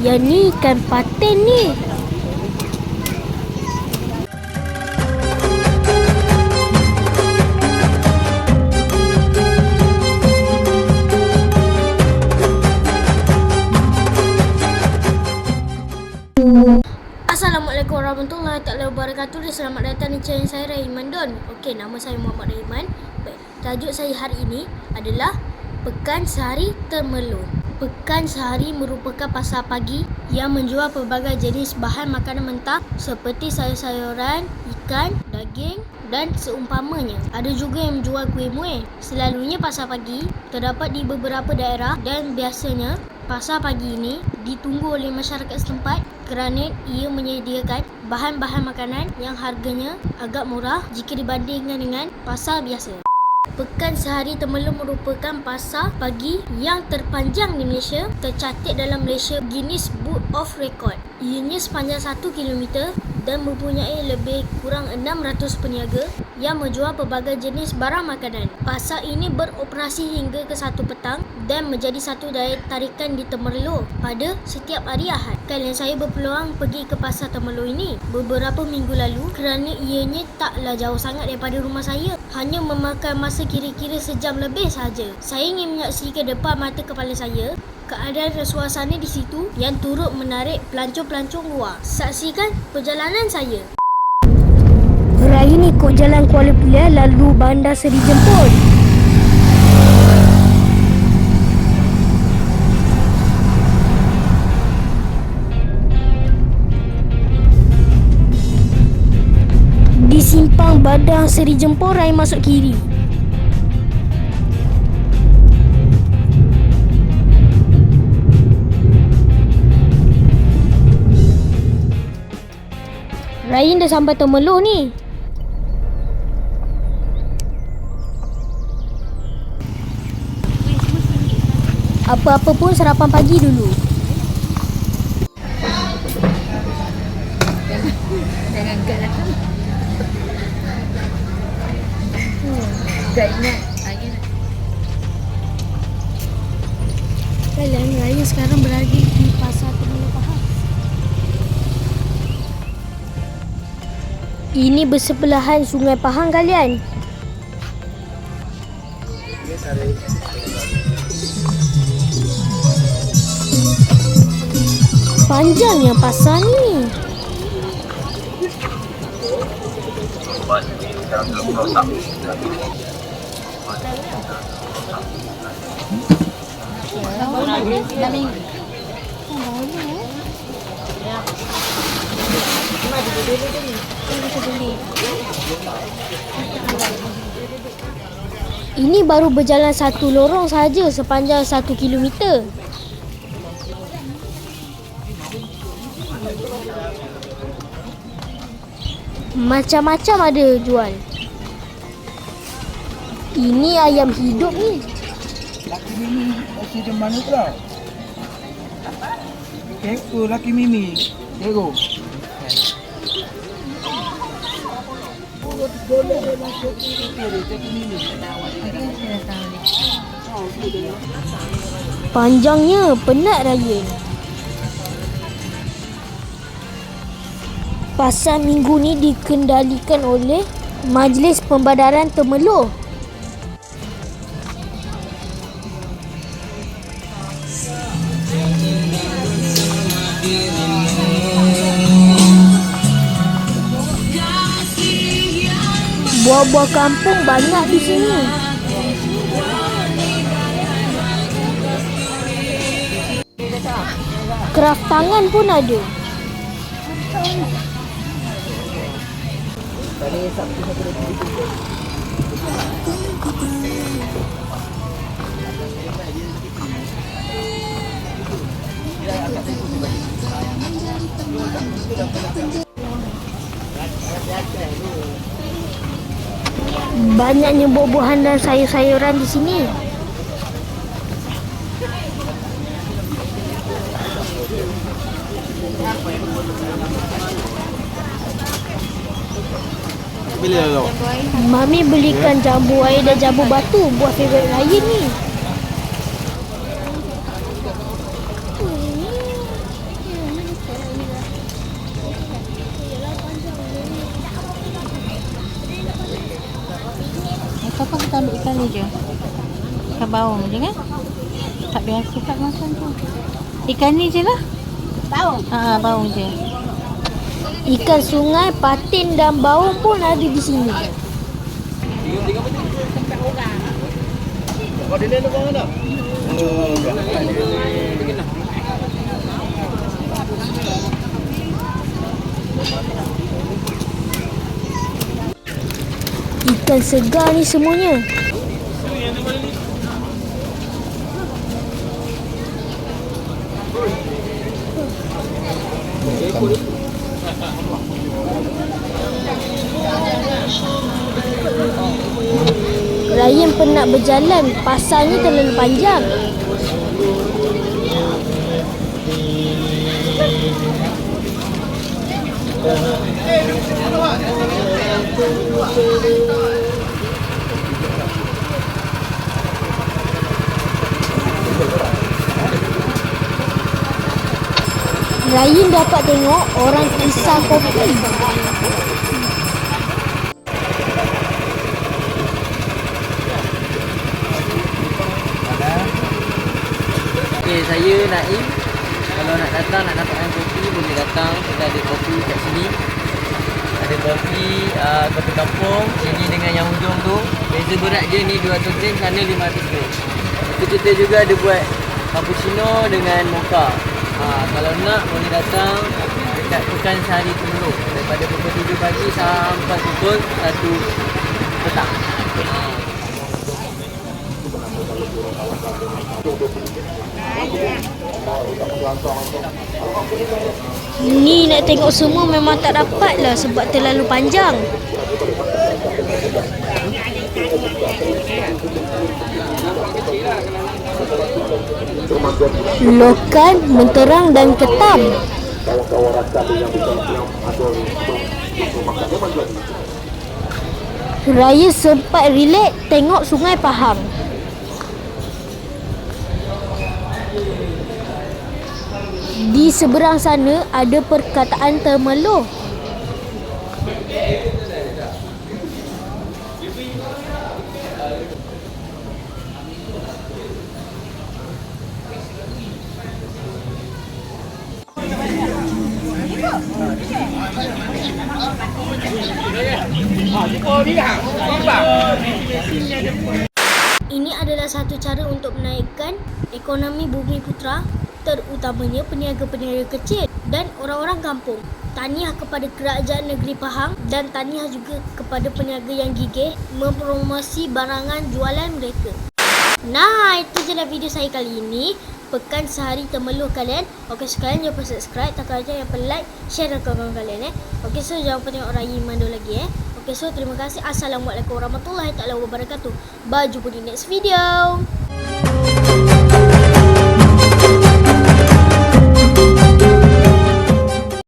Yang ni ikan paten ni. Assalamualaikum warahmatullahi taala wabarakatuh selamat datang di channel saya Raiman Don. Okey, nama saya Muhammad Raiman. Baik, tajuk saya hari ini adalah Pekan Sehari Temerloh. Pekan sehari merupakan pasar pagi yang menjual pelbagai jenis bahan makanan mentah seperti sayur-sayuran, ikan, daging dan seumpamanya. Ada juga yang menjual kuih muih. Selalunya pasar pagi terdapat di beberapa daerah dan biasanya pasar pagi ini ditunggu oleh masyarakat setempat kerana ia menyediakan bahan-bahan makanan yang harganya agak murah jika dibandingkan dengan pasar biasa. Pekan Sehari Temerloh merupakan pasar pagi yang terpanjang di Malaysia tercatat dalam Malaysia Guinness Book of Record. Ianya sepanjang 1 km dan mempunyai lebih kurang 600 peniaga yang menjual pelbagai jenis barang makanan. Pasar ini beroperasi hingga ke 1 petang dan menjadi satu daya tarikan di Temerloh pada setiap hari Ahad. Kalian saya berpeluang pergi ke pasar Temerloh ini beberapa minggu lalu kerana ianya taklah jauh sangat daripada rumah saya. Hanya memakan masa kira-kira sejam lebih saja. Saya ingin menyaksikan depan mata kepala saya keadaan dan suasana di situ yang turut menarik pelancong-pelancong luar. Saksikan perjalanan saya. Ryan ikut jalan Kuala Pilah lalu Bandar Seri Jemput. Simpang Badang Seri Jempol Ryan masuk kiri. Ryan dah sampai Temerloh ni. Apa-apa pun sarapan pagi dulu. Kalian Ryan sekarang berada di pasar Temerloh Pahang. Ini bersebelahan Sungai Pahang kalian. Panjangnya pasar ni. Dah minggu. Ini baru berjalan satu lorong saja sepanjang satu kilometer. Macam-macam ada jual. Ini ayam hidup ni. Laki Mimi Laki di mana pula? Keko Laki Mimi Keko Panjangnya penat Ryan. Pasar minggu ni dikendalikan oleh Majlis Pembadaran Temerloh. Buah-buah kampung banyak di sini. Kraft tangan pun ada. Banyaknya buah-buahan dan sayur-sayuran di sini. Kau? Mami belikan jambu air dan jambu batu buat favourite Ryan ni. Ikan baung je kan? Tak biasa kat makan tu. Ikan ni je lah. Baung. Ha, baung je. Ikan sungai, patin dan baung pun ada di sini. Ikan segar ni semuanya. Ryan penat berjalan, pasarnya terlalu panjang. Ryan dapat tengok orang kisah kopi. Okey, saya Naim. Kalau nak datang nak dapatkan kopi boleh datang. Kita ada kopi kat sini. Ada kopi uh, kopi kampung sini dengan yang hujung tu. Beza berat dia ni 200 gram, sana 500 gram. Itu kita juga ada buat cappuccino dengan mocha. Ha, kalau nak boleh datang dekat Pekan Sehari Temerloh daripada pukul 7 pagi sampai pukul 1 petang. Ni nak tengok semua memang tak dapat lah sebab terlalu panjang. Lokan, menterang dan ketam. Raya sempat relax tengok sungai Pahang. Di seberang sana ada perkataan termeluh. Ini adalah satu cara untuk menaikkan ekonomi Bumi Putra terutamanya peniaga-peniaga kecil dan orang-orang kampung. Tahniah kepada kerajaan negeri Pahang dan tahniah juga kepada peniaga yang gigih mempromosi barangan jualan mereka. Nah, itu je lah video saya kali ini. Pekan sehari temeluh kalian. Okey, sekalian jangan lupa subscribe. Tak aja yang like, share dengan kawan-kawan kalian eh. Okey, so jangan lupa tengok Raya Mando lagi eh. Okey, so terima kasih. Assalamualaikum warahmatullahi taala wabarakatuh. Bye jumpa di next video.